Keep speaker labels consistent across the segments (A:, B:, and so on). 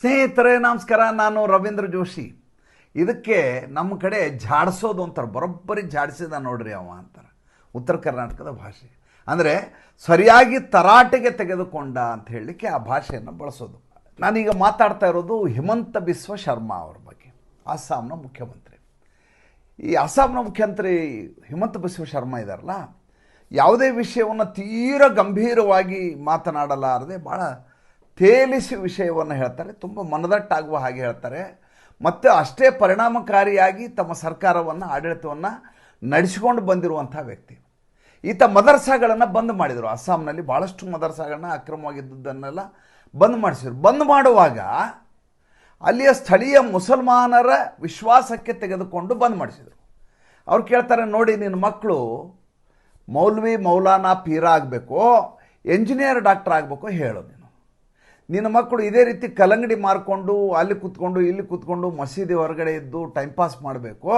A: ಸ್ನೇಹಿತರೆ, ನಮಸ್ಕಾರ. ನಾನು ರವೀಂದ್ರ ಜೋಶಿ. ಇದಕ್ಕೆ ನಮ್ಮ ಕಡೆ ಜಾಡಿಸೋದು ಅಂತಾರೆ. ಬರೋಬ್ಬರಿ ಜಾಡಿಸಿದ ನೋಡ್ರಿ ಅವ ಅಂತಾರೆ. ಉತ್ತರ ಕರ್ನಾಟಕದ ಭಾಷೆ. ಅಂದರೆ ಸರಿಯಾಗಿ ತರಾಟೆಗೆ ತೆಗೆದುಕೊಂಡ ಅಂತ ಹೇಳಲಿಕ್ಕೆ ಆ ಭಾಷೆಯನ್ನು ಬಳಸೋದು. ನಾನೀಗ ಮಾತಾಡ್ತಾ ಇರೋದು ಹಿಮಂತ ಬಿಸ್ವ ಶರ್ಮಾ ಅವ್ರ ಬಗ್ಗೆ. ಅಸ್ಸಾಂನ ಮುಖ್ಯಮಂತ್ರಿ. ಈ ಅಸ್ಸಾಂನ ಮುಖ್ಯಮಂತ್ರಿ ಹಿಮಂತ ಬಿಸ್ವ ಶರ್ಮಾ ಇದ್ದಾರಲ್ಲ ಯಾವುದೇ ವಿಷಯವನ್ನು ತೀರ ಗಂಭೀರವಾಗಿ ಮಾತನಾಡಲಾರದೆ ಭಾಳ ತೇಲಿಸಿ ವಿಷಯವನ್ನು ಹೇಳ್ತಾರೆ, ತುಂಬ ಮನದಟ್ಟಾಗುವ ಹಾಗೆ ಹೇಳ್ತಾರೆ. ಮತ್ತು ಅಷ್ಟೇ ಪರಿಣಾಮಕಾರಿಯಾಗಿ ತಮ್ಮ ಸರ್ಕಾರವನ್ನು, ಆಡಳಿತವನ್ನು ನಡೆಸಿಕೊಂಡು ಬಂದಿರುವಂಥ ವ್ಯಕ್ತಿ. ಈತ ಮದರ್ಸಾಗಳನ್ನು ಬಂದ್ ಮಾಡಿದರು. ಅಸ್ಸಾಂನಲ್ಲಿ ಭಾಳಷ್ಟು ಮದರ್ಸಾಗಳನ್ನ ಅಕ್ರಮವಾಗಿದ್ದುದನ್ನೆಲ್ಲ ಬಂದ್ ಮಾಡಿಸಿದ್ರು. ಬಂದ್ ಮಾಡುವಾಗ ಅಲ್ಲಿಯ ಸ್ಥಳೀಯ ಮುಸಲ್ಮಾನರ ವಿಶ್ವಾಸಕ್ಕೆ ತೆಗೆದುಕೊಂಡು ಬಂದ್ ಮಾಡಿಸಿದರು. ಅವ್ರು ಕೇಳ್ತಾರೆ, ನೋಡಿ ನಿನ್ನ ಮಕ್ಕಳು ಮೌಲ್ವಿ ಮೌಲಾನಾ ಪೀರ ಆಗಬೇಕು, ಎಂಜಿನಿಯರ್ ಡಾಕ್ಟರ್ ಆಗಬೇಕು, ಹೇಳು ನೀನು. ನಿನ್ನ ಮಕ್ಕಳು ಇದೇ ರೀತಿ ಕಲ್ಲಂಗಡಿ ಮಾರ್ಕೊಂಡು, ಅಲ್ಲಿ ಕೂತ್ಕೊಂಡು, ಇಲ್ಲಿ ಕೂತ್ಕೊಂಡು ಮಸೀದಿ ಹೊರಗಡೆ ಇದ್ದು ಟೈಮ್ ಪಾಸ್ ಮಾಡಬೇಕು,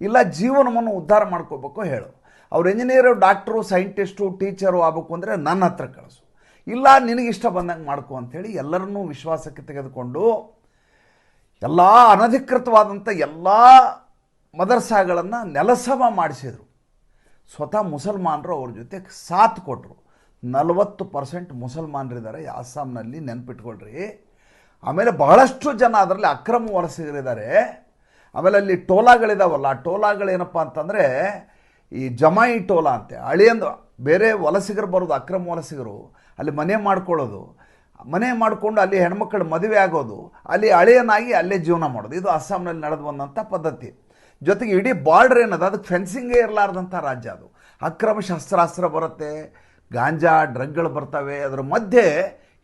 A: ಇಲ್ಲ ಜೀವನವನ್ನು ಉದ್ಧಾರ ಮಾಡ್ಕೋಬೇಕು ಹೇಳು. ಅವ್ರು ಇಂಜಿನಿಯರು ಡಾಕ್ಟ್ರು ಸೈಂಟಿಸ್ಟು ಟೀಚರು ಆಗಬೇಕು ಅಂದರೆ ನನ್ನ ಹತ್ರ ಕಳಿಸು. ಇಲ್ಲ ನಿನಗಿಷ್ಟ ಬಂದಂಗೆ ಮಾಡ್ಕೊ ಅಂಥೇಳಿ ಎಲ್ಲರನ್ನೂ ವಿಶ್ವಾಸಕ್ಕೆ ತೆಗೆದುಕೊಂಡು ಎಲ್ಲ ಅನಧಿಕೃತವಾದಂಥ ಎಲ್ಲ ಮದರ್ಸಾಗಳನ್ನು ನೆಲಸಮ ಮಾಡಿಸಿದರು. ಸ್ವತಃ ಮುಸಲ್ಮಾನರು ಅವ್ರ ಜೊತೆ ಸಾಥ್ ಕೊಟ್ಟರು ನಲವತ್ತು ಪರ್ಸೆಂಟ್ ಮುಸಲ್ಮಾನರಿದ್ದಾರೆ ಅಸ್ಸಾಂನಲ್ಲಿ ನೆನ್ಪಿಟ್ಕೊಳ್ರಿ. ಆಮೇಲೆ ಬಹಳಷ್ಟು ಜನ ಅದರಲ್ಲಿ ಅಕ್ರಮ ವಲಸಿಗರಿದ್ದಾರೆ. ಆಮೇಲೆ ಅಲ್ಲಿ ಟೋಲಾಗಳಿದಾವಲ್ಲ, ಆ ಟೋಲಾಗಳೇನಪ್ಪ ಅಂತಂದರೆ, ಈ ಜಮಾಯಿ ಟೋಲಾ ಅಂತೆ ಅಳಿಯಂದು ಬೇರೆ ವಲಸಿಗರು ಬರೋದು, ಅಕ್ರಮ ವಲಸಿಗರು, ಅಲ್ಲಿ ಮನೆ ಮಾಡ್ಕೊಳ್ಳೋದು, ಮನೆ ಮಾಡಿಕೊಂಡು ಅಲ್ಲಿ ಹೆಣ್ಮಕ್ಳು ಮದುವೆ ಆಗೋದು, ಅಲ್ಲಿ ಅಳಿಯನಾಗಿ ಅಲ್ಲೇ ಜೀವನ ಮಾಡೋದು. ಇದು ಅಸ್ಸಾಂನಲ್ಲಿ ನಡೆದು ಬಂದಂಥ ಪದ್ಧತಿ. ಜೊತೆಗೆ ಇಡೀ ಬಾರ್ಡ್ರ್ ಏನದ? ಅದಕ್ಕೆ ಫೆನ್ಸಿಂಗೇ ಇರಲಾರ್ದಂಥ ರಾಜ್ಯ ಅದು. ಅಕ್ರಮ ಶಸ್ತ್ರಾಸ್ತ್ರ ಬರುತ್ತೆ ಗಾಂಜಾ ಡ್ರಗ್ಗಳು ಬರ್ತವೆ, ಅದರ ಮಧ್ಯೆ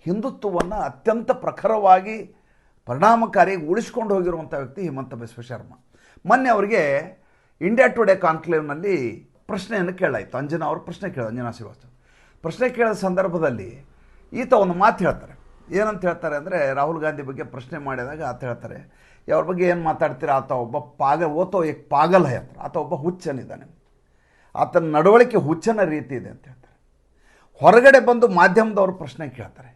A: ಹಿಂದುತ್ವವನ್ನು ಅತ್ಯಂತ ಪ್ರಖರವಾಗಿ ಪರಿಣಾಮಕಾರಿಯಾಗಿ ಉಳಿಸ್ಕೊಂಡು ಹೋಗಿರುವಂಥ ವ್ಯಕ್ತಿ ಹಿಮಂತ ಬಿಸ್ವ ಶರ್ಮಾ. ಮೊನ್ನೆ ಅವರಿಗೆ ಇಂಡಿಯಾ ಟುಡೇ ಕಾನ್ಕ್ಲೇವ್ನಲ್ಲಿ ಪ್ರಶ್ನೆಯನ್ನು ಕೇಳಾಯಿತು ಅಂಜನಾ ಅವರು ಪ್ರಶ್ನೆ ಕೇಳ ಅಂಜನಾ ಶ್ರೀವಾಸ್ತವ. ಪ್ರಶ್ನೆ ಕೇಳಿದ ಸಂದರ್ಭದಲ್ಲಿ ಈತ ಒಂದು ಮಾತು ಹೇಳ್ತಾರೆ. ಏನಂತ ಹೇಳ್ತಾರೆ ಅಂದರೆ, ರಾಹುಲ್ ಗಾಂಧಿ ಬಗ್ಗೆ ಪ್ರಶ್ನೆ ಮಾಡಿದಾಗ ಆತ ಹೇಳ್ತಾರೆ ಅವ್ರ ಬಗ್ಗೆ ಏನು ಮಾತಾಡ್ತೀರಾ? ಆತ ಒಬ್ಬ ಪಾಗ, ಓತೋ ಏಕ್ ಪಾಗಲ್ ಹೇಳ್ತಾರೆ ಆತ ಒಬ್ಬ ಹುಚ್ಚನಿದ್ದಾನೆ. ಆತನ ನಡವಳಿಕೆ ಹುಚ್ಚನ ರೀತಿ ಇದೆ ಅಂತ ಹೇಳ್ತಾರೆ. ಹೊರಗಡೆ ಬಂದು ಮಾಧ್ಯಮದವ್ರು ಪ್ರಶ್ನೆ ಕೇಳ್ತಾರೆ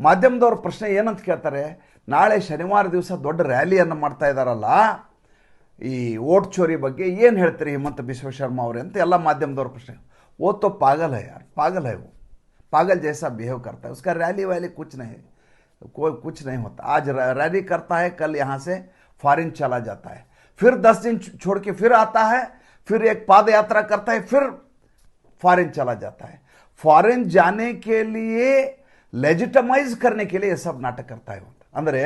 A: ಮಾಧ್ಯಮದವ್ರ ಪ್ರಶ್ನೆ ಏನಂತ ಕೇಳ್ತಾರೆ ನಾಳೆ ಶನಿವಾರ ದಿವಸ ದೊಡ್ಡ ರ್ಯಾಲಿಯನ್ನು ಮಾಡ್ತಾ ಇದ್ದಾರಲ್ಲ ಈ ಓಟ್ ಚೋರಿ ಬಗ್ಗೆ ಏನು ಹೇಳ್ತೀರಿ ಹಿಮಂತ ಬಿಸ್ವ ಶರ್ಮಾ ಅವರೇ ಅಂತ ಎಲ್ಲ ಮಾಧ್ಯಮದವ್ರ ಪ್ರಶ್ನೆ वो तो पागल है यार पागल है वो पागल जैसा बिहेव करता है उसका रैली वैली कुछ नहीं कोई कुछ नहीं होता आज रै- रैली करता है कल यहाँ से फॉरेन चला जाता है फिर दस दिन छ- छोड़ के फिर आता है फिर एक पाद यात्रा करता है फिर फॉरेन चला जाता है फॉरेन जाने के लिए ಲೆಜಿಟಮೈಸ್ करने के लिए ये सब ನಾಟಕ करता है ಅಂತ ಅಂದರೆ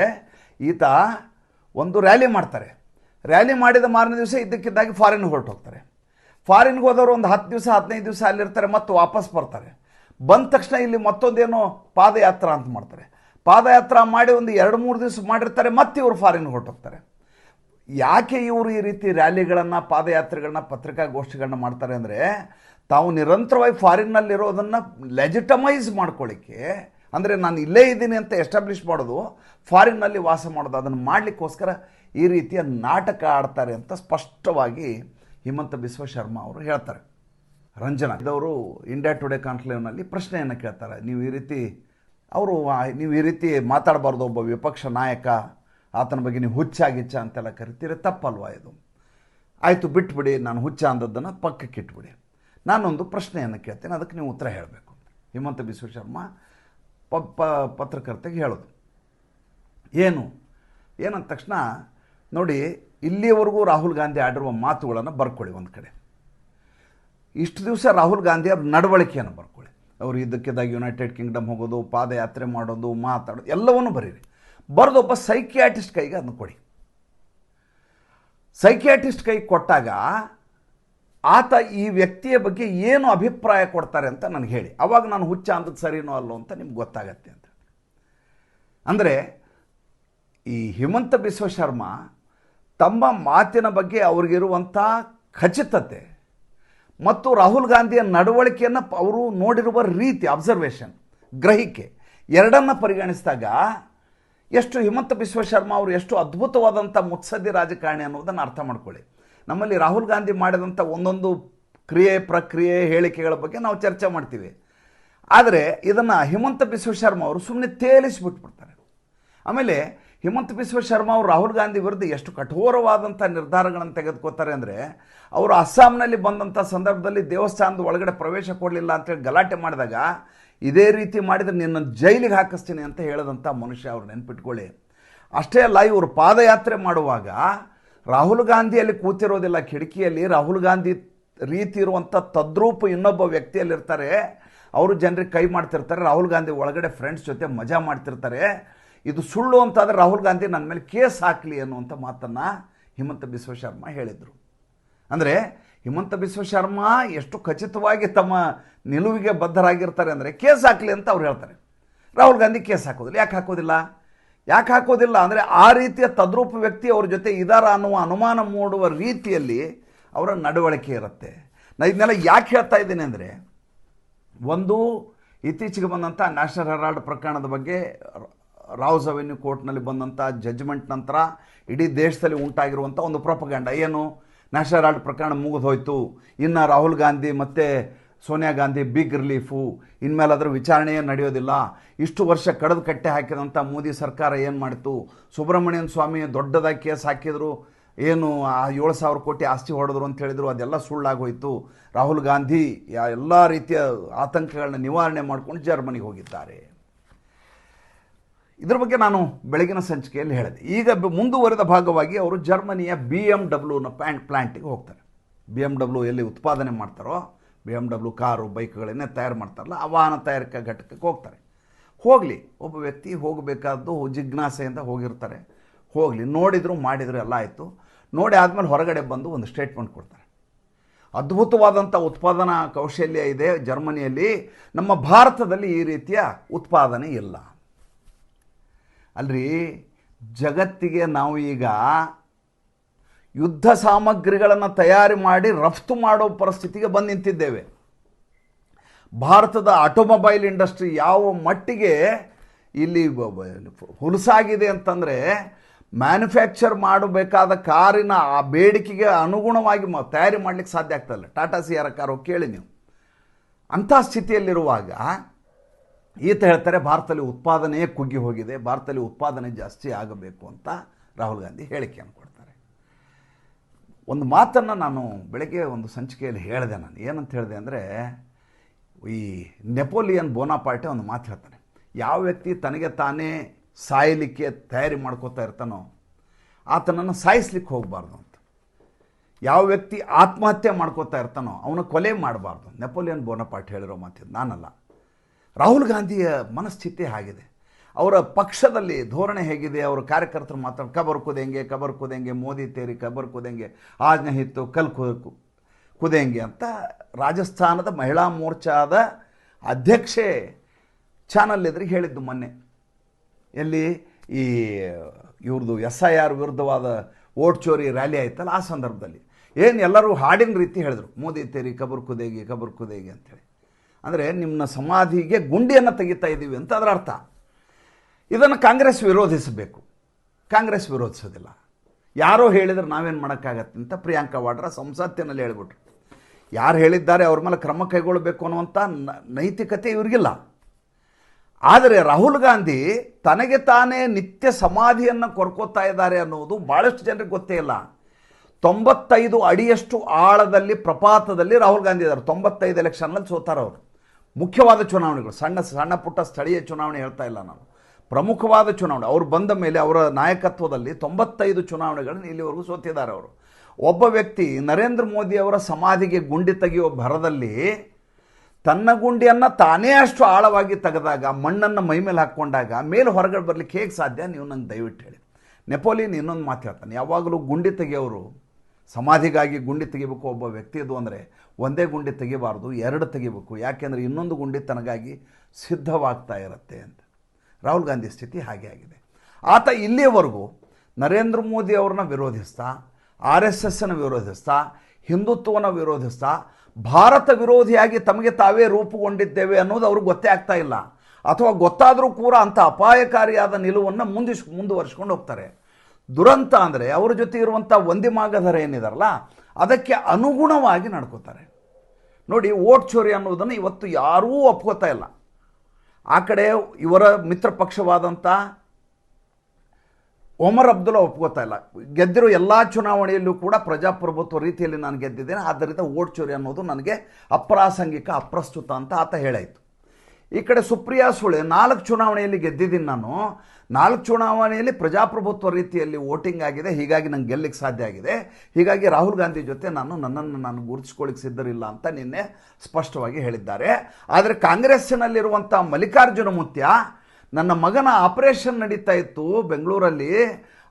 A: ಈತ ಒಂದು ರ್ಯಾಲಿ ಮಾಡ್ತಾರೆ ರ್ಯಾಲಿ ಮಾಡಿದ ಮಾರನೇ ದಿವಸ ಇದ್ದಕ್ಕಿದ್ದಾಗಿ ಫಾರಿನ್ ಹೊರಟು ಹೋಗ್ತಾರೆ ಫಾರಿನ್ಗೆ ಹೋದವರು ಒಂದು ಹತ್ತು ದಿವಸ ಹದಿನೈದು ದಿವಸ ಅಲ್ಲಿರ್ತಾರೆ ಮತ್ತು ವಾಪಸ್ ಬರ್ತಾರೆ ಬಂದ ತಕ್ಷಣ ಇಲ್ಲಿ ಮತ್ತೊಂದೇನೋ ಪಾದಯಾತ್ರಾ ಅಂತ ಮಾಡ್ತಾರೆ ಪಾದಯಾತ್ರಾ ಮಾಡಿ ಒಂದು ಎರಡು ಮೂರು ದಿವಸ ಮಾಡಿರ್ತಾರೆ ಮತ್ತೆ ಇವರು ಫಾರಿನ್ಗೆ ಹೊರಟೋಗ್ತಾರೆ ಯಾಕೆ ಇವರು ಈ ರೀತಿ ರ್ಯಾಲಿಗಳನ್ನು ಪಾದಯಾತ್ರೆಗಳನ್ನ ಪತ್ರಿಕಾಗೋಷ್ಠಿಗಳನ್ನ ಮಾಡ್ತಾರೆ ಅಂದರೆ ತಾವು ನಿರಂತರವಾಗಿ ಫಾರಿನ್ನಲ್ಲಿರೋದನ್ನು ಲೆಜಿಟಮೈಸ್ ಮಾಡ್ಕೊಳ್ಳಿಕ್ಕೆ, ಅಂದರೆ ನಾನು ಇಲ್ಲೇ ಇದ್ದೀನಿ ಅಂತ ಎಸ್ಟಾಬ್ಲಿಷ್ ಮಾಡೋದು, ಫಾರಿನ್ನಲ್ಲಿ ವಾಸ ಮಾಡೋದು, ಅದನ್ನು ಮಾಡಲಿಕ್ಕೋಸ್ಕರ ಈ ರೀತಿಯ ನಾಟಕ ಆಡ್ತಾರೆ ಅಂತ ಸ್ಪಷ್ಟವಾಗಿ ಹಿಮಂತ ಬಿಸ್ವ ಶರ್ಮಾ ಅವರು ಹೇಳ್ತಾರೆ. ರಂಜನಾ ಇದವರು ಇಂಡಿಯಾ ಟುಡೇ ಕಾನ್ಕ್ಲೇವ್ನಲ್ಲಿ ಪ್ರಶ್ನೆಯನ್ನು ಕೇಳ್ತಾರೆ. ನೀವು ಈ ರೀತಿ, ಅವರು ನೀವು ಈ ರೀತಿ ಮಾತಾಡಬಾರ್ದು, ಒಬ್ಬ ವಿಪಕ್ಷ ನಾಯಕ, ಆತನ ಬಗ್ಗೆ ನೀವು ಹುಚ್ಚಾಗಿಚ್ಚ ಅಂತೆಲ್ಲ ಕರಿತೀರಿ, ತಪ್ಪಲ್ವಾ ಇದು? ಆಯಿತು, ಬಿಟ್ಬಿಡಿ, ನಾನು ಹುಚ್ಚ ಅಂದದ್ದನ್ನು ಪಕ್ಕಕ್ಕೆ ಇಟ್ಬಿಡಿ ನಾನೊಂದು ಪ್ರಶ್ನೆಯನ್ನು ಕೇಳ್ತೇನೆ, ಅದಕ್ಕೆ ನೀವು ಉತ್ತರ ಹೇಳಬೇಕು ಹಿಮಂತ ಬಿಸ್ವ ಶರ್ಮಾ ಪ ಪತ್ರಕರ್ತೆಗೆ ಹೇಳೋದು. ಏನು? ಏನಂದ ತಕ್ಷಣ, ನೋಡಿ, ಇಲ್ಲಿಯವರೆಗೂ ರಾಹುಲ್ ಗಾಂಧಿ ಆಡಿರುವ ಮಾತುಗಳನ್ನು ಬರ್ಕೊಳ್ಳಿ ಒಂದು ಕಡೆ. ಇಷ್ಟು ದಿವಸ ರಾಹುಲ್ ಗಾಂಧಿ ಅವ್ರ ನಡವಳಿಕೆಯನ್ನು ಬರ್ಕೊಳ್ಳಿ. ಅವರು ಇದಕ್ಕಿದ್ದಾಗ ಯುನೈಟೆಡ್ ಕಿಂಗ್ಡಮ್ ಹೋಗೋದು, ಪಾದಯಾತ್ರೆ ಮಾಡೋದು, ಮಾತಾಡೋದು, ಎಲ್ಲವನ್ನೂ ಬರೀರಿ. ಬರೆದು ಒಬ್ಬ ಸೈಕಿಯಾಟಿಸ್ಟ್ ಕೈಗೆ ಅದನ್ನು ಕೊಡಿ. ಸೈಕಿಯಾಟಿಸ್ಟ್ ಕೈ ಕೊಟ್ಟಾಗ ಆತ ಈ ವ್ಯಕ್ತಿಯ ಬಗ್ಗೆ ಏನು ಅಭಿಪ್ರಾಯ ಕೊಡ್ತಾರೆ ಅಂತ ನನಗೆ ಹೇಳಿ. ಅವಾಗ ನಾನು ಹುಚ್ಚ ಅಂದದ್ದು ಸರಿನೋ ಅಲ್ಲೋ ಅಂತ ನಿಮ್ಗೆ ಗೊತ್ತಾಗತ್ತೆ ಅಂತ ಅಂದರೆ ಈ ಹಿಮಂತ ಬಿಸ್ವ ಶರ್ಮಾ ತಮ್ಮ ಮಾತಿನ ಬಗ್ಗೆ ಅವ್ರಿಗಿರುವಂಥ ಖಚಿತತೆ ಮತ್ತು ರಾಹುಲ್ ಗಾಂಧಿಯ ನಡವಳಿಕೆಯನ್ನು ಅವರು ನೋಡಿರುವ ರೀತಿ ಅಬ್ಸರ್ವೇಷನ್ ಗ್ರಹಿಕೆ ಎರಡನ್ನು ಪರಿಗಣಿಸಿದಾಗ ಎಷ್ಟು ಹಿಮಂತ ಬಿಸ್ವ ಶರ್ಮಾ ಅವರು ಎಷ್ಟು ಅದ್ಭುತವಾದಂಥ ಮುತ್ಸದ್ದಿ ರಾಜಕಾರಣಿ ಅನ್ನೋದನ್ನು ಅರ್ಥ ಮಾಡ್ಕೊಳ್ಳಿ. ನಮ್ಮಲ್ಲಿ ರಾಹುಲ್ ಗಾಂಧಿ ಮಾಡಿದಂಥ ಒಂದೊಂದು ಕ್ರಿಯೆ, ಪ್ರಕ್ರಿಯೆ, ಹೇಳಿಕೆಗಳ ಬಗ್ಗೆ ನಾವು ಚರ್ಚೆ ಮಾಡ್ತೀವಿ. ಆದರೆ ಇದನ್ನು ಹಿಮಂತ ಬಿಸ್ವ ಶರ್ಮಾ ಅವರು ಸುಮ್ಮನೆ ತೇಲಿಸಿಬಿಟ್ಬಿಡ್ತಾರೆ. ಆಮೇಲೆ ಹಿಮಂತ ಬಿಸ್ವ ಶರ್ಮಾ ಅವರು ರಾಹುಲ್ ಗಾಂಧಿ ವಿರುದ್ಧ ಎಷ್ಟು ಕಠೋರವಾದಂಥ ನಿರ್ಧಾರಗಳನ್ನು ತೆಗೆದುಕೋತಾರೆ ಅಂದರೆ, ಅವರು ಅಸ್ಸಾಂನಲ್ಲಿ ಬಂದಂಥ ಸಂದರ್ಭದಲ್ಲಿ ದೇವಸ್ಥಾನದ ಒಳಗಡೆ ಪ್ರವೇಶ ಕೊಡಲಿಲ್ಲ ಅಂತೇಳಿ ಗಲಾಟೆ ಮಾಡಿದಾಗ, ಇದೇ ರೀತಿ ಮಾಡಿದರೆ ನಿನ್ನ ಜೈಲಿಗೆ ಹಾಕಿಸ್ತೀನಿ ಅಂತ ಹೇಳಿದಂಥ ಮನುಷ್ಯ ಅವ್ರು ನೆನ್ಪಿಟ್ಕೊಳ್ಳಿ. ಅಷ್ಟೇ ಅಲ್ಲ, ಇವರು ಪಾದಯಾತ್ರೆ ಮಾಡುವಾಗ ರಾಹುಲ್ ಗಾಂಧಿಯಲ್ಲಿ ಕೂತಿರೋದಿಲ್ಲ ಕಿಟಕಿಯಲ್ಲಿ, ರಾಹುಲ್ ಗಾಂಧಿ ರೀತಿ ಇರುವಂಥ ತದ್ರೂಪ ಇನ್ನೊಬ್ಬ ವ್ಯಕ್ತಿಯಲ್ಲಿರ್ತಾರೆ. ಅವರು ಜನರಿಗೆ ಕೈ ಮಾಡ್ತಿರ್ತಾರೆ, ರಾಹುಲ್ ಗಾಂಧಿ ಒಳಗಡೆ ಫ್ರೆಂಡ್ಸ್ ಜೊತೆ ಮಜಾ ಮಾಡ್ತಿರ್ತಾರೆ. ಇದು ಸುಳ್ಳು ಅಂತಾದರೆ ರಾಹುಲ್ ಗಾಂಧಿ ನನ್ನ ಮೇಲೆ ಕೇಸ್ ಹಾಕಲಿ ಅನ್ನುವಂಥ ಮಾತನ್ನು ಹಿಮಂತ ಬಿಸ್ವ ಶರ್ಮಾ ಹೇಳಿದರು. ಅಂದರೆ ಹಿಮಂತ ಬಿಸ್ವ ಶರ್ಮಾ ಎಷ್ಟು ಖಚಿತವಾಗಿ ತಮ್ಮ ನಿಲುವಿಗೆ ಬದ್ಧರಾಗಿರ್ತಾರೆ ಅಂದರೆ ಕೇಸ್ ಹಾಕಲಿ ಅಂತ ಅವ್ರು ಹೇಳ್ತಾರೆ. ರಾಹುಲ್ ಗಾಂಧಿ ಕೇಸ್ ಹಾಕೋದಿಲ್ಲ. ಯಾಕೆ ಹಾಕೋದಿಲ್ಲ? ಯಾಕೆ ಹಾಕೋದಿಲ್ಲ? ಅಂದರೆ ಆ ರೀತಿಯ ತದ್ರೂಪ ವ್ಯಕ್ತಿ ಅವ್ರ ಜೊತೆ ಇದಾರ ಅನ್ನುವ ಅನುಮಾನ ಮೂಡುವ ರೀತಿಯಲ್ಲಿ ಅವರ ನಡವಳಿಕೆ ಇರುತ್ತೆ. ನಾನು ಇದನ್ನೆಲ್ಲ ಯಾಕೆ ಹೇಳ್ತಾ ಇದ್ದೀನಿ ಅಂದರೆ, ಒಂದು, ಇತ್ತೀಚೆಗೆ ಬಂದಂಥ ನ್ಯಾಷನಲ್ ಹೆರಾಲ್ಡ್ ಪ್ರಕರಣದ ಬಗ್ಗೆ ರಾವ್ಸ್ ಅವೆನ್ಯೂ ಕೋರ್ಟ್ನಲ್ಲಿ ಬಂದಂಥ ಜಜ್ಮೆಂಟ್ ನಂತರ ಇಡೀ ದೇಶದಲ್ಲಿ ಉಂಟಾಗಿರುವಂಥ ಒಂದು ಪ್ರೊಪಗಂಡ. ಏನು? ನ್ಯಾಷನಲ್ ಹೆರಾಲ್ಡ್ ಪ್ರಕರಣ ಮುಗಿದು ಇನ್ನು ರಾಹುಲ್ ಗಾಂಧಿ ಮತ್ತು ಸೋನಿಯಾ ಗಾಂಧಿ ಬಿಗ್ ರಿಲೀಫು ಇನ್ಮೇಲೆ ಅದರ ವಿಚಾರಣೆಯೇ ನಡೆಯೋದಿಲ್ಲ. ಇಷ್ಟು ವರ್ಷ ಕಡದು ಕಟ್ಟೆ ಹಾಕಿದಂಥ ಮೋದಿ ಸರ್ಕಾರ ಏನು ಮಾಡಿತು? ಸುಬ್ರಹ್ಮಣ್ಯನ್ ಸ್ವಾಮಿ ದೊಡ್ಡದಾಗಿ ಕೇಸ್ ಹಾಕಿದ್ರು. ಏನು ಆ ಏಳು ಸಾವಿರ ಕೋಟಿ ಆಸ್ತಿ ಹೊಡೆದ್ರು ಅಂತ ಹೇಳಿದ್ರು. ಅದೆಲ್ಲ ಸುಳ್ಳಾಗೋಯಿತು. ರಾಹುಲ್ ಗಾಂಧಿ ಎಲ್ಲ ರೀತಿಯ ಆತಂಕಗಳನ್ನ ನಿವಾರಣೆ ಮಾಡ್ಕೊಂಡು ಜರ್ಮನಿಗೆ ಹೋಗಿದ್ದಾರೆ. ಇದ್ರ ಬಗ್ಗೆ ನಾನು ಬೆಳಗಿನ ಸಂಚಿಕೆಯಲ್ಲಿ ಹೇಳಿದೆ. ಈಗ ಮುಂದುವರೆದ ಭಾಗವಾಗಿ ಅವರು ಜರ್ಮನಿಯ ಬಿ ಎಂ ಡಬ್ಲ್ಯೂನ ಪ್ಯಾಂಟ್ ಪ್ಲ್ಯಾಂಟಿಗೆ ಹೋಗ್ತಾರೆ. ಬಿ ಎಂ ಡಬ್ಲ್ಯೂ ಎಲ್ಲಿ ಉತ್ಪಾದನೆ ಮಾಡ್ತಾರೋ ಬಿ ಎಂ ಡಬ್ಲ್ಯೂ ಕಾರು, ಬೈಕ್ಗಳನ್ನೇ ತಯಾರು ಮಾಡ್ತಾರಲ್ಲ ಆ ವಾಹನ ತಯಾರಿಕಾ ಘಟಕಕ್ಕೆ ಹೋಗ್ತಾರೆ. ಹೋಗಲಿ, ಒಬ್ಬ ವ್ಯಕ್ತಿ ಹೋಗಬೇಕಾದ್ದು ಜಿಜ್ಞಾಸೆಯಿಂದ ಹೋಗಿರ್ತಾರೆ. ಹೋಗಲಿ, ನೋಡಿದ್ರು, ಮಾಡಿದ್ರು, ಎಲ್ಲ ಆಯಿತು. ನೋಡಿ ಆದಮೇಲೆ ಹೊರಗಡೆ ಬಂದು ಒಂದು ಸ್ಟೇಟ್ಮೆಂಟ್ ಕೊಡ್ತಾರೆ. ಅದ್ಭುತವಾದಂಥ ಉತ್ಪಾದನಾ ಕೌಶಲ್ಯ ಇದೆ ಜರ್ಮನಿಯಲ್ಲಿ. ನಮ್ಮ ಭಾರತದಲ್ಲಿ ಈ ರೀತಿಯ ಉತ್ಪಾದನೆ ಇಲ್ಲ. ಅಲ್ರಿ, ಜಗತ್ತಿಗೆ ನಾವು ಈಗ ಯುದ್ಧ ಸಾಮಗ್ರಿಗಳನ್ನು ತಯಾರಿ ಮಾಡಿ ರಫ್ತು ಮಾಡೋ ಪರಿಸ್ಥಿತಿಗೆ ಬಂದು ನಿಂತಿದ್ದೇವೆ. ಭಾರತದ ಆಟೋಮೊಬೈಲ್ ಇಂಡಸ್ಟ್ರಿ ಯಾವ ಮಟ್ಟಿಗೆ ಇಲ್ಲಿ ಹುಲಸಾಗಿದೆ ಅಂತಂದರೆ ಮ್ಯಾನುಫ್ಯಾಕ್ಚರ್ ಮಾಡಬೇಕಾದ ಕಾರಿನ ಆ ಬೇಡಿಕೆಗೆ ಅನುಗುಣವಾಗಿ ತಯಾರಿ ಮಾಡಲಿಕ್ಕೆ ಸಾಧ್ಯ ಆಗ್ತಾಯಿಲ್ಲ ಟಾಟಾ ಸಿಯಾರ ಕಾರು ಕೇಳಿ ನೀವು. ಅಂಥ ಸ್ಥಿತಿಯಲ್ಲಿರುವಾಗ ಈತ ಹೇಳ್ತಾರೆ, ಭಾರತದಲ್ಲಿ ಉತ್ಪಾದನೆಯೇ ಕುಗ್ಗಿ ಹೋಗಿದೆ, ಭಾರತದಲ್ಲಿ ಉತ್ಪಾದನೆ ಜಾಸ್ತಿ ಆಗಬೇಕು ಅಂತ ರಾಹುಲ್ ಗಾಂಧಿ ಹೇಳಿಕೆಯನ್ನು ಕೊಡ್ತಾರೆ. ಒಂದು ಮಾತನ್ನು ನಾನು ಬೆಳಗ್ಗೆ ಒಂದು ಸಂಚಿಕೆಯಲ್ಲಿ ಹೇಳಿದೆ ನಾನು. ಏನಂತ ಹೇಳಿದೆ ಅಂದರೆ, ಈ ನೆಪೋಲಿಯನ್ ಬೋನಾಪಾರ್ಟೆ ಒಂದು ಮಾತು ಹೇಳ್ತಾನೆ. ಯಾವ ವ್ಯಕ್ತಿ ತನಗೆ ತಾನೇ ಸಾಯಲಿಕ್ಕೆ ತಯಾರಿ ಮಾಡ್ಕೋತಾ ಇರ್ತಾನೋ, ಆತನನ್ನು ಸಾಯಿಸ್ಲಿಕ್ಕೆ ಹೋಗಬಾರ್ದು ಅಂತ. ಯಾವ ವ್ಯಕ್ತಿ ಆತ್ಮಹತ್ಯೆ ಮಾಡ್ಕೋತಾ ಇರ್ತಾನೋ, ಅವನ ಕೊಲೆ ಮಾಡಬಾರ್ದು. ನೆಪೋಲಿಯನ್ ಬೋನಪಾಟ್ ಹೇಳಿರೋ ಮಾತಿದ್ದು ನಾನಲ್ಲ. ರಾಹುಲ್ ಗಾಂಧಿಯ ಮನಸ್ಥಿತಿ ಆಗಿದೆ ಅವರ ಪಕ್ಷದಲ್ಲಿ ಧೋರಣೆ ಹೇಗಿದೆ, ಅವರ ಕಾರ್ಯಕರ್ತರು ಮಾತಾಡ ಕಬರ್ ಕುದೆಂಗೆ ಕಬರ್ ಕುದೆಂಗೆ, ಮೋದಿ ತೇರಿ ಕಬರ್ ಕುದೆಂಗೆ, ಆಜ್ಞೆ ಇತ್ತು ಕಲ್ ಕುದೆಂಗೆ ಅಂತ ರಾಜಸ್ಥಾನದ ಮಹಿಳಾ ಮೋರ್ಚಾದ ಅಧ್ಯಕ್ಷೆ ಚಾನಲ್ ಎದುರಿಗೆ ಹೇಳಿದ್ದು ಮೊನ್ನೆ. ಎಲ್ಲಿ ಈ ಇವ್ರದ್ದು ಎಸ್ ಐ ಆರ್ ವಿರುದ್ಧವಾದ ಓಟ್ ಚೋರಿ ರ್ಯಾಲಿ ಆಯ್ತಲ್ಲ ಆ ಸಂದರ್ಭದಲ್ಲಿ. ಏನು ಎಲ್ಲರೂ ಹಾಡಿನ ರೀತಿ ಹೇಳಿದರು, ಮೋದಿ ತೇರಿ ಕಬರ್ ಕುದೇಗಿ ಕಬರ್ ಕುದೇಗಿ ಅಂತೇಳಿ ಅಂದರೆ ನಿಮ್ಮ ಸಮಾಧಿಗೆ ಗುಂಡಿಯನ್ನು ತೆಗಿತಾ ಇದ್ದೀವಿ ಅಂತ ಅದರ ಅರ್ಥ. ಇದನ್ನು ಕಾಂಗ್ರೆಸ್ ವಿರೋಧಿಸಬೇಕು. ಕಾಂಗ್ರೆಸ್ ವಿರೋಧಿಸೋದಿಲ್ಲ. ಯಾರೋ ಹೇಳಿದ್ರೆ ನಾವೇನು ಮಾಡೋಕ್ಕಾಗತ್ತೆ ಅಂತ ಪ್ರಿಯಾಂಕಾ ವಾಡ್ರಾ ಸಂಸತ್ತಿನಲ್ಲಿ ಹೇಳಿಬಿಟ್ರು. ಯಾರು ಹೇಳಿದ್ದಾರೆ ಅವ್ರ ಮೇಲೆ ಕ್ರಮ ಕೈಗೊಳ್ಳಬೇಕು ಅನ್ನುವಂಥ ನೈತಿಕತೆ ಇವ್ರಿಗಿಲ್ಲ. ಆದರೆ ರಾಹುಲ್ ಗಾಂಧಿ ತನಗೆ ತಾನೇ ನಿತ್ಯ ಸಮಾಧಿಯನ್ನು ಕೊರ್ಕೋತಾ ಇದ್ದಾರೆ ಅನ್ನುವುದು ಭಾಳಷ್ಟು ಜನರಿಗೆ ಗೊತ್ತೇ ಇಲ್ಲ. ತೊಂಬತ್ತೈದು ಅಡಿಯಷ್ಟು ಆಳದಲ್ಲಿ, ಪ್ರಪಾತದಲ್ಲಿ ರಾಹುಲ್ ಗಾಂಧಿ ಇದ್ದಾರೆ. ತೊಂಬತ್ತೈದು ಎಲೆಕ್ಷನ್ನಲ್ಲಿ ಸೋತಾರೆ ಅವರು ಮುಖ್ಯವಾದ ಚುನಾವಣೆಗಳು, ಸಣ್ಣ ಸಣ್ಣ ಪುಟ್ಟ ಸ್ಥಳೀಯ ಚುನಾವಣೆ ಹೇಳ್ತಾ ಇಲ್ಲ ನಾನು. ಪ್ರಮುಖವಾದ ಚುನಾವಣೆ. ಅವರು ಬಂದ ಮೇಲೆ ಅವರ ನಾಯಕತ್ವದಲ್ಲಿ ತೊಂಬತ್ತೈದು ಚುನಾವಣೆಗಳನ್ನು ಇಲ್ಲಿವರೆಗೂ ಸೋತಿದ್ದಾರೆ ಅವರು. ಒಬ್ಬ ವ್ಯಕ್ತಿ ನರೇಂದ್ರ ಮೋದಿ ಅವರ ಸಮಾಧಿಗೆ ಗುಂಡಿ ತೆಗೆಯುವ ಭರದಲ್ಲಿ ತನ್ನ ಗುಂಡಿಯನ್ನು ತಾನೇ ಅಷ್ಟು ಆಳವಾಗಿ ತೆಗೆದಾಗ, ಮಣ್ಣನ್ನು ಮೈ ಮೇಲೆ ಹಾಕ್ಕೊಂಡಾಗ ಮೇಲೆ ಹೊರಗಡೆ ಬರಲಿಕ್ಕೆ ಹೇಗೆ ಸಾಧ್ಯ? ನೀವು ನಂಗೆ ದಯವಿಟ್ಟು ಹೇಳಿ. ನೆಪೋಲಿಯನ್ ಇನ್ನೊಂದು ಮಾತು ಹೇಳ್ತಾನೆ. ಯಾವಾಗಲೂ ಗುಂಡಿ ತೆಗೆಯೋರು ಸಮಾಧಿಗಾಗಿ ಗುಂಡಿ ತೆಗಿಬೇಕು ಒಬ್ಬ ವ್ಯಕ್ತಿಯದು ಅಂದರೆ ಒಂದೇ ಗುಂಡಿ ತೆಗಿಬಾರ್ದು, ಎರಡು ತೆಗಿಬೇಕು. ಯಾಕೆಂದರೆ ಇನ್ನೊಂದು ಗುಂಡಿ ತನಗಾಗಿ ಸಿದ್ಧವಾಗ್ತಾ ಇರುತ್ತೆ ಅಂತ. ರಾಹುಲ್ ಗಾಂಧಿ ಸ್ಥಿತಿ ಹಾಗೆ ಆಗಿದೆ. ಆತ ಇಲ್ಲಿಯವರೆಗೂ ನರೇಂದ್ರ ಮೋದಿ ಅವ್ರನ್ನ ವಿರೋಧಿಸ್ತಾ, ಆರ್ ಎಸ್ ಎಸ್ಸನ್ನು ವಿರೋಧಿಸ್ತಾ, ಹಿಂದುತ್ವವನ್ನು ವಿರೋಧಿಸ್ತಾ, ಭಾರತ ವಿರೋಧಿಯಾಗಿ ತಮಗೆ ತಾವೇ ರೂಪುಗೊಂಡಿದ್ದೇವೆ ಅನ್ನೋದು ಅವ್ರಿಗೆ ಗೊತ್ತೇ ಆಗ್ತಾ ಇಲ್ಲ. ಅಥವಾ ಗೊತ್ತಾದರೂ ಕೂಡ ಅಂಥ ಅಪಾಯಕಾರಿಯಾದ ನಿಲುವನ್ನು ಮುಂದಿಸ್, ಮುಂದುವರಿಸ್ಕೊಂಡು ಹೋಗ್ತಾರೆ. ದುರಂತ ಅಂದರೆ ಅವ್ರ ಜೊತೆ ಇರುವಂಥ ಒಂದಿಮಾಗಧರ ಏನಿದಾರಲ್ಲ, ಅದಕ್ಕೆ ಅನುಗುಣವಾಗಿ ನಡ್ಕೋತಾರೆ. ನೋಡಿ, ಓಟ್ ಚೋರಿ ಅನ್ನೋದನ್ನು ಇವತ್ತು ಯಾರೂ ಒಪ್ಕೋತಾ ಇಲ್ಲ. ಆ ಕಡೆ ಇವರ ಮಿತ್ರ ಪಕ್ಷವಾದಂಥ ಒಮರ್ ಅಬ್ದುಲ್ಲಾ ಒಪ್ಕೋತಾ ಇಲ್ಲ. ಗೆದ್ದಿರೋ ಎಲ್ಲ ಚುನಾವಣೆಯಲ್ಲೂ ಕೂಡ ಪ್ರಜಾಪ್ರಭುತ್ವ ರೀತಿಯಲ್ಲಿ ನಾನು ಗೆದ್ದಿದ್ದೇನೆ. ಆದ್ದರಿಂದ ಓಟ್ ಚೋರಿ ಅನ್ನೋದು ನನಗೆ ಅಪ್ರಾಸಂಗಿಕ, ಅಪ್ರಸ್ತುತ ಅಂತ ಆತ ಹೇಳಾಯಿತು. ಈ ಕಡೆ ಸುಪ್ರಿಯಾ ಸುಳೆ ನಾಲ್ಕು ಚುನಾವಣೆಯಲ್ಲಿ ಗೆದ್ದಿದ್ದೀನಿ ನಾನು. ನಾಲ್ಕು ಚುನಾವಣೆಯಲ್ಲಿ ಪ್ರಜಾಪ್ರಭುತ್ವ ರೀತಿಯಲ್ಲಿ ವೋಟಿಂಗ್ ಆಗಿದೆ. ಹೀಗಾಗಿ ನಂಗೆ ಗೆಲ್ಲಕ್ಕೆ ಸಾಧ್ಯ ಆಗಿದೆ. ಹೀಗಾಗಿ ರಾಹುಲ್ ಗಾಂಧಿ ಜೊತೆ ನಾನು ನನ್ನನ್ನು ನಾನು ಗುರುತಿಸ್ಕೊಳ್ಳಿಕ್ಕೆ ಸಿದ್ಧರಿಲ್ಲ ಅಂತ ನಿನ್ನೆ ಸ್ಪಷ್ಟವಾಗಿ ಹೇಳಿದ್ದಾರೆ. ಆದರೆ ಕಾಂಗ್ರೆಸ್ಸಿನಲ್ಲಿರುವಂಥ ಮಲ್ಲಿಕಾರ್ಜುನ ಮುತ್ಯ ನನ್ನ ಮಗನ ಆಪರೇಷನ್ ನಡೀತಾ ಇತ್ತು ಬೆಂಗಳೂರಲ್ಲಿ.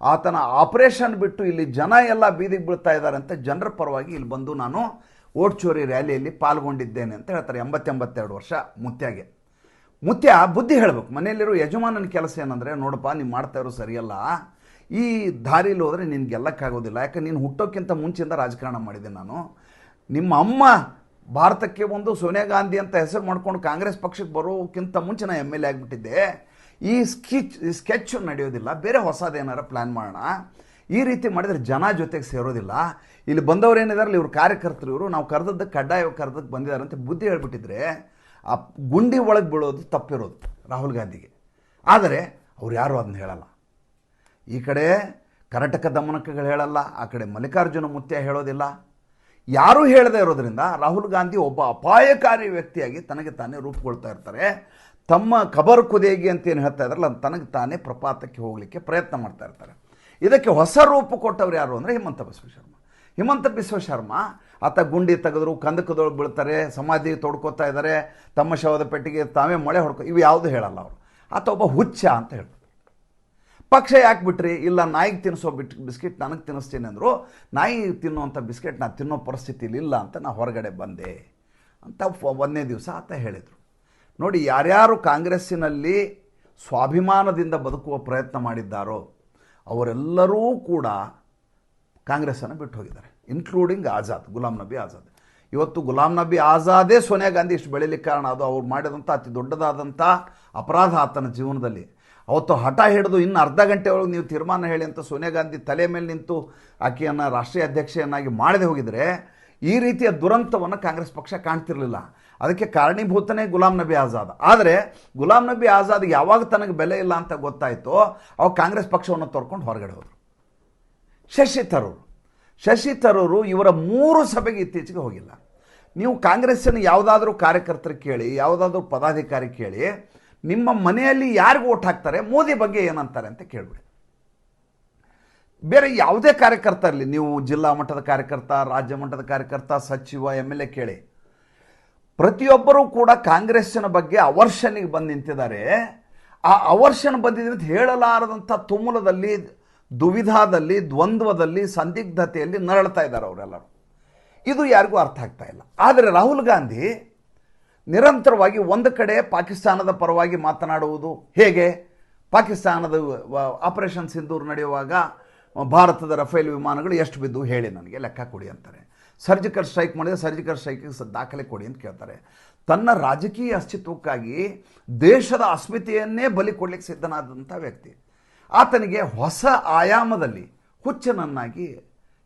A: ಆತನ ಆಪರೇಷನ್ ಬಿಟ್ಟು ಇಲ್ಲಿ ಜನ ಎಲ್ಲ ಬೀದಿಗೆ ಬೀಳ್ತಾ ಇದ್ದಾರೆ ಅಂತ ಜನರ ಪರವಾಗಿ ಇಲ್ಲಿ ಬಂದು ನಾನು ಓಟ್ ಚೋರಿ ರ್ಯಾಲಿಯಲ್ಲಿ ಪಾಲ್ಗೊಂಡಿದ್ದೇನೆ ಅಂತ ಹೇಳ್ತಾರೆ ಎಂಬತ್ತೆಂಬತ್ತೆರಡು ವರ್ಷ ಮುತ್ಯಾಗೆ. ಮುತ್ಯ ಬುದ್ಧಿ ಹೇಳಬೇಕು. ಮನೆಯಲ್ಲಿರೋ ಯಜಮಾನನ ಕೆಲಸ ಏನಂದರೆ, ನೋಡಪ್ಪ ನೀವು ಮಾಡ್ತಾ ಇರೋ ಸರಿಯಲ್ಲ. ಈ ದಾರಿಲಿ ಹೋದರೆ ನಿನ್ಗೆ ಗೆಲ್ಲಕ್ಕಾಗೋದಿಲ್ಲ. ಯಾಕೆ, ನೀನು ಹುಟ್ಟೋಕ್ಕಿಂತ ಮುಂಚೆಯಿಂದ ರಾಜಕಾರಣ ಮಾಡಿದೆ ನಾನು. ನಿಮ್ಮ ಅಮ್ಮ ಭಾರತಕ್ಕೆ ಒಂದು ಸೋನಿಯಾ ಗಾಂಧಿ ಅಂತ ಹೆಸರು ಮಾಡ್ಕೊಂಡು ಕಾಂಗ್ರೆಸ್ ಪಕ್ಷಕ್ಕೆ ಬರೋಕ್ಕಿಂತ ಮುಂಚೆ ನಾನು ಎಂ ಎಲ್ ಎ ಆಗಿಬಿಟ್ಟಿದ್ದೆ. ಈ ಸ್ಕಿಚ್, ಈ ಸ್ಕೆಚ್ ನಡೆಯೋದಿಲ್ಲ. ಬೇರೆ ಹೊಸದೇನಾರ ಪ್ಲ್ಯಾನ್ ಮಾಡೋಣ. ಈ ರೀತಿ ಮಾಡಿದರೆ ಜನ ಜೊತೆಗೆ ಸೇರೋದಿಲ್ಲ. ಇಲ್ಲಿ ಬಂದವರು ಏನಿದಾರಲ್ಲ, ಇವರು ಕಾರ್ಯಕರ್ತರು ಇವರು. ನಾವು ಕರೆದದ್ದಕ್ಕೆ ಕಡ್ಡಾಯ ಕರೆದಕ್ಕೆ ಬಂದಿದ್ದಾರೆ ಅಂತ ಬುದ್ಧಿ ಹೇಳ್ಬಿಟ್ಟಿದ್ರೆ ಆ ಗುಂಡಿ ಒಳಗೆ ಬೀಳೋದು ತಪ್ಪಿರೋದು ರಾಹುಲ್ ಗಾಂಧಿಗೆ. ಆದರೆ ಅವ್ರು ಯಾರು ಅದನ್ನ ಹೇಳಲ್ಲ. ಈ ಕಡೆ ಕರ್ನಾಟಕ ದಮನಕಗಳು ಹೇಳಲ್ಲ, ಆ ಕಡೆ ಮಲ್ಲಿಕಾರ್ಜುನ ಮುತ್ಯ ಹೇಳೋದಿಲ್ಲ. ಯಾರೂ ಹೇಳದೇ ಇರೋದರಿಂದ ರಾಹುಲ್ ಗಾಂಧಿ ಒಬ್ಬ ಅಪಾಯಕಾರಿ ವ್ಯಕ್ತಿಯಾಗಿ ತನಗೆ ತಾನೇ ರೂಪುಗೊಳ್ತಾ ಇರ್ತಾರೆ. ತಮ್ಮ ಖಬರ್ ಕುದೇಗಿ ಅಂತ ಏನು ಹೇಳ್ತಾ ಇದ್ರಲ್ಲ ತನಗೆ ತಾನೇ ಪ್ರಪಾತಕ್ಕೆ ಹೋಗಲಿಕ್ಕೆ ಪ್ರಯತ್ನ ಮಾಡ್ತಾ ಇರ್ತಾರೆ. ಇದಕ್ಕೆ ಹೊಸ ರೂಪ ಕೊಟ್ಟವ್ರು ಯಾರು ಅಂದರೆ ಹಿಮಂತ ಬಿಸ್ವ ಶರ್ಮಾ. ಹಿಮಂತ ಬಿಸ್ವ ಶರ್ಮಾ ಆತ ಗುಂಡಿ ತೆಗೆದ್ರು, ಕಂದಕದೊಳಗೆ ಬೀಳ್ತಾರೆ ಸಮಾಧಿ ತೊಡ್ಕೋತಾ ಇದ್ದಾರೆ ತಮ್ಮ ಶವದ ಪೆಟ್ಟಿಗೆ ತಾವೇ ಮೊಳೆ ಹೊಡ್ಕೊ, ಇವು ಯಾವುದು ಹೇಳಲ್ಲ ಅವರು. ಆತ ಒಬ್ಬ ಹುಚ್ಚ ಅಂತ ಹೇಳ್ತಾರೆ. ಪಕ್ಷ ಯಾಕೆ ಬಿಟ್ರಿ? ಇಲ್ಲ, ನಾಯಿಗೆ ತಿನ್ನಿಸೋ ಬಿಟ್, ಬಿಸ್ಕೆಟ್ ನನಗೆ ತಿನ್ನಿಸ್ತೀನಿ ಅಂದರು, ನಾಯಿ ತಿನ್ನುವಂಥ ಬಿಸ್ಕೆಟ್ ನಾನು ತಿನ್ನೋ ಪರಿಸ್ಥಿತಿಲಿ ಇಲ್ಲ ಅಂತ ನಾನು ಹೊರಗಡೆ ಬಂದೆ ಅಂತ ಒಂದನೇ ದಿವಸ ಆತ ಹೇಳಿದರು. ನೋಡಿ, ಯಾರ್ಯಾರು ಕಾಂಗ್ರೆಸ್ಸಿನಲ್ಲಿ ಸ್ವಾಭಿಮಾನದಿಂದ ಬದುಕುವ ಪ್ರಯತ್ನ ಮಾಡಿದ್ದಾರೋ, ಅವರೆಲ್ಲರೂ ಕೂಡ ಕಾಂಗ್ರೆಸ್ಸನ್ನು ಬಿಟ್ಟು ಹೋಗಿದ್ದಾರೆ. ಇನ್ಕ್ಲೂಡಿಂಗ್ ಆಜಾದ್ ಗುಲಾಮ್ ನಬಿ ಆಜಾದ್ ಇವತ್ತು ಗುಲಾಮ್ ನಬಿ ಆಜಾದೇ ಸೋನಿಯಾ ಗಾಂಧಿ ಇಷ್ಟು ಬೆಳೀಲಿಕ್ಕೆ ಕಾರಣ ಅದು ಅವ್ರು ಮಾಡಿದಂಥ ಅತಿ ದೊಡ್ಡದಾದಂಥ ಅಪರಾಧ ಆತನ ಜೀವನದಲ್ಲಿ. ಅವತ್ತು ಹಠ ಹಿಡಿದು ಇನ್ನು ಅರ್ಧ ಗಂಟೆ ಒಳಗೆ ನೀವು ತೀರ್ಮಾನ ಹೇಳಿ ಅಂತ ಸೋನಿಯಾ ಗಾಂಧಿ ತಲೆ ಮೇಲೆ ನಿಂತು ಆಕೆಯನ್ನು ರಾಷ್ಟ್ರೀಯ ಅಧ್ಯಕ್ಷೆಯನ್ನಾಗಿ ಮಾಡದೆ ಹೋಗಿದರೆ ಈ ರೀತಿಯ ದುರಂತವನ್ನು ಕಾಂಗ್ರೆಸ್ ಪಕ್ಷ ಕಾಣ್ತಿರಲಿಲ್ಲ. ಅದಕ್ಕೆ ಕಾರಣೀಭೂತನೇ ಗುಲಾಮ್ ನಬಿ ಆಜಾದ್ ಆದರೆ ಗುಲಾಮ್ ನಬಿ ಆಜಾದ್ ಯಾವಾಗ ತನಗೆ ಬೆಲೆ ಇಲ್ಲ ಅಂತ ಗೊತ್ತಾಯಿತೋ ಅವಾಗ ಕಾಂಗ್ರೆಸ್ ಪಕ್ಷವನ್ನು ತೊರ್ಕೊಂಡು ಹೊರಗಡೆ ಹೋದರು. ಶಶಿ ತರೂರು. ಶಶಿ ತರೂರು ಇವರ ಮೂರು ಸಭೆಗೆ ಇತ್ತೀಚೆಗೆ ಹೋಗಿಲ್ಲ. ನೀವು ಕಾಂಗ್ರೆಸ್ಸಿನ ಯಾವುದಾದ್ರೂ ಕಾರ್ಯಕರ್ತರು ಕೇಳಿ, ಯಾವುದಾದ್ರೂ ಪದಾಧಿಕಾರಿ ಕೇಳಿ, ನಿಮ್ಮ ಮನೆಯಲ್ಲಿ ಯಾರಿಗೂ ಓಟ್ ಹಾಕ್ತಾರೆ, ಮೋದಿ ಬಗ್ಗೆ ಏನಂತಾರೆ ಅಂತ ಕೇಳಿಬಿಡಿ. ಬೇರೆ ಯಾವುದೇ ಕಾರ್ಯಕರ್ತ ಇರಲಿ, ನೀವು ಜಿಲ್ಲಾ ಮಟ್ಟದ ಕಾರ್ಯಕರ್ತ, ರಾಜ್ಯ ಮಟ್ಟದ ಕಾರ್ಯಕರ್ತ, ಸಚಿವ ಎಂ ಎಲ್ ಎ ಕೇಳಿ. ಪ್ರತಿಯೊಬ್ಬರೂ ಕೂಡ ಕಾಂಗ್ರೆಸ್ಸಿನ ಬಗ್ಗೆ ಅವರ್ಷನಿಗೆ ಬಂದು ನಿಂತಿದ್ದಾರೆ. ಆ ಅವರ್ಷನ್ ಬಂದಿದೆ ಅಂತ ಹೇಳಲಾರದಂಥ ತುಮುಲದಲ್ಲಿ ದುವಿಧಾದಲ್ಲಿ, ದ್ವಂದ್ವದಲ್ಲಿ, ಸಂದಿಗ್ಧತೆಯಲ್ಲಿ ನರಳ್ತಾ ಇದ್ದಾರೆ ಅವರೆಲ್ಲರೂ. ಇದು ಯಾರಿಗೂ ಅರ್ಥ ಆಗ್ತಾ ಇಲ್ಲ. ಆದರೆ ರಾಹುಲ್ ಗಾಂಧಿ ನಿರಂತರವಾಗಿ ಒಂದು ಕಡೆ ಪಾಕಿಸ್ತಾನದ ಪರವಾಗಿ ಮಾತನಾಡುವುದು ಹೇಗೆ? ಪಾಕಿಸ್ತಾನದ ಆಪರೇಷನ್ ಸಿಂಧೂರ್ ನಡೆಯುವಾಗ ಭಾರತದ ರಫೇಲ್ ವಿಮಾನಗಳು ಎಷ್ಟು ಬಿದ್ದು ಹೇಳಿ ನನಗೆ ಲೆಕ್ಕ ಕೊಡಿ ಅಂತಾರೆ. ಸರ್ಜಿಕಲ್ ಸ್ಟ್ರೈಕ್ ಮಾಡಿದರೆ ಸರ್ಜಿಕಲ್ ಸ್ಟ್ರೈಕಿಗೆ ದಾಖಲೆ ಕೊಡಿ ಅಂತ ಕೇಳ್ತಾರೆ. ತನ್ನ ರಾಜಕೀಯ ಅಸ್ತಿತ್ವಕ್ಕಾಗಿ ದೇಶದ ಅಸ್ಮಿತೆಯನ್ನೇ ಬಲಿ ಕೊಡಲಿಕ್ಕೆ ಸಿದ್ಧನಾದಂಥ ವ್ಯಕ್ತಿ. ಆತನಿಗೆ ಹೊಸ ಆಯಾಮದಲ್ಲಿ ಹುಚ್ಚನನ್ನಾಗಿ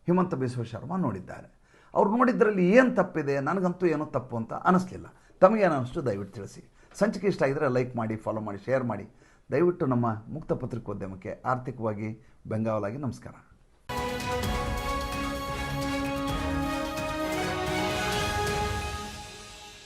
A: ಹಿಮಂತ ಬಿಸ್ವ ಶರ್ಮಾ ನೋಡಿದ್ದಾರೆ. ಅವ್ರು ನೋಡಿದ್ರಲ್ಲಿ ಏನು ತಪ್ಪಿದೆ? ನನಗಂತೂ ಏನೂ ತಪ್ಪು ಅಂತ ಅನಿಸ್ಲಿಲ್ಲ. ತಮಗೇನು ಅನ್ನಿಸ್ತು ದಯವಿಟ್ಟು ತಿಳಿಸಿ. ಸಂಚಿಕೆ ಇಷ್ಟ ಆಗಿದ್ರೆ ಲೈಕ್ ಮಾಡಿ, ಫಾಲೋ ಮಾಡಿ, ಶೇರ್ ಮಾಡಿ. ದಯವಿಟ್ಟು ನಮ್ಮ ಮುಕ್ತ ಪತ್ರಿಕೋದ್ಯಮಕ್ಕೆ ಆರ್ಥಿಕವಾಗಿ ಬೆಂಗಾವಲಾಗಿ ನಮಸ್ಕಾರ.